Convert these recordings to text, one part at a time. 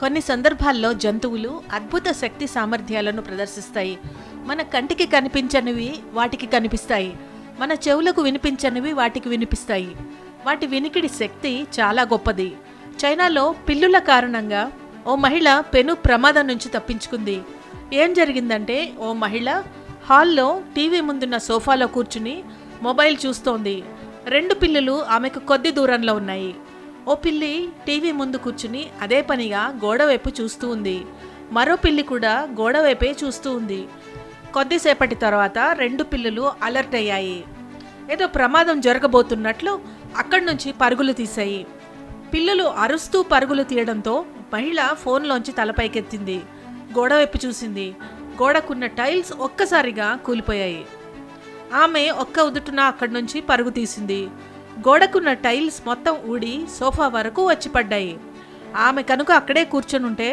కొన్ని సందర్భాల్లో జంతువులు అద్భుత శక్తి సామర్థ్యాలను ప్రదర్శిస్తాయి. మన కంటికి కనిపించనివి వాటికి కనిపిస్తాయి. మన చెవులకు వినిపించనివి వాటికి వినిపిస్తాయి. వాటి వినికిడి శక్తి చాలా గొప్పది. చైనాలో పిల్లుల కారణంగా ఓ మహిళ పెను ప్రమాదం నుంచి తప్పించుకుంది. ఏం జరిగిందంటే ఓ మహిళ హాల్లో టీవీ ముందున్న సోఫాలో కూర్చుని మొబైల్ చూస్తోంది. రెండు పిల్లులు ఆమెకు కొద్ది దూరంలో ఉన్నాయి. ఓ పిల్లి టీవీ ముందు కూర్చుని అదే పనిగా గోడవైపు చూస్తూ ఉంది. మరో పిల్లి కూడా గోడవైపే చూస్తూ ఉంది. కొద్దిసేపటి తర్వాత రెండు పిల్లులు అలర్ట్ అయ్యాయి. ఏదో ప్రమాదం జరగబోతున్నట్లు అక్కడి నుంచి పరుగులు తీశాయి. పిల్లలు అరుస్తూ పరుగులు తీయడంతో మహిళ ఫోన్లోంచి తలపైకెత్తింది. గోడవైపు చూసింది. గోడకున్న టైల్స్ ఒక్కసారిగా కూలిపోయాయి. ఆమె ఒక్క ఉదుటున అక్కడి నుంచి పరుగు తీసింది. గోడకున్న టైల్స్ మొత్తం ఊడి సోఫా వరకు వచ్చి పడ్డాయి ఆమె కనుక అక్కడే కూర్చొనుంటే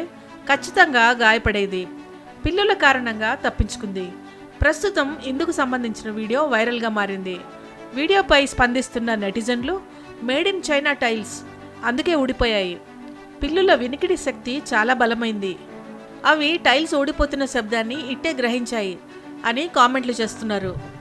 ఖచ్చితంగా గాయపడేది. పిల్లుల కారణంగా తప్పించుకుంది. ప్రస్తుతం ఇందుకు సంబంధించిన వీడియో వైరల్గా మారింది. వీడియోపై స్పందిస్తున్న నెటిజన్లు మేడ్ ఇన్ చైనా టైల్స్ అందుకే ఊడిపోయాయి. పిల్లుల వినికిడి శక్తి చాలా బలమైంది. అవి టైల్స్ ఊడిపోతున్న శబ్దాన్ని ఇట్టే గ్రహించాయి అని కామెంట్లు చేస్తున్నారు.